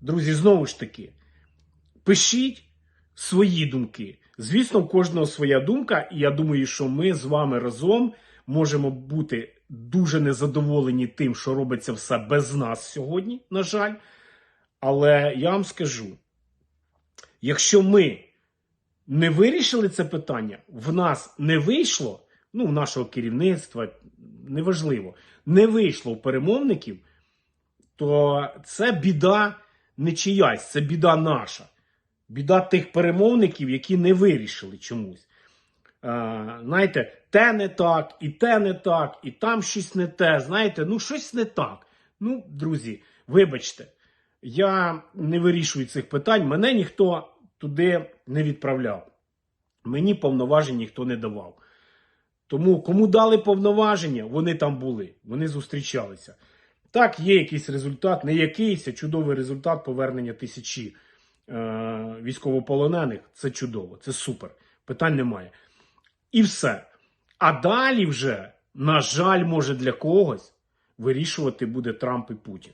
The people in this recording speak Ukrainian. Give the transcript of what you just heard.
Друзі, знову ж таки, пишіть свої думки. Звісно, у кожного своя думка, і я думаю, що ми з вами разом можемо бути дуже незадоволені тим, що робиться все без нас сьогодні, на жаль. Але я вам скажу: якщо ми не вирішили це питання, в нас не вийшло, ну, в нашого керівництва, неважливо, не вийшло у перемовників, то це біда не чиясь, це біда наша. Біда тих перемовників, які не вирішили чомусь. Е, знаєте, те не так, і те не так, і там щось не те. Знаєте, ну щось не так. Ну, друзі, вибачте, я не вирішую цих питань. Мене ніхто туди не відправляв. Мені повноважень ніхто не давав. Тому кому дали повноваження, вони там були, вони зустрічалися. Так, є якийсь результат, не якийсь, а чудовий результат повернення тисячі е, військовополонених. Це чудово, це супер. Питань немає. І все. А далі вже, на жаль, може для когось вирішувати буде Трамп і Путін.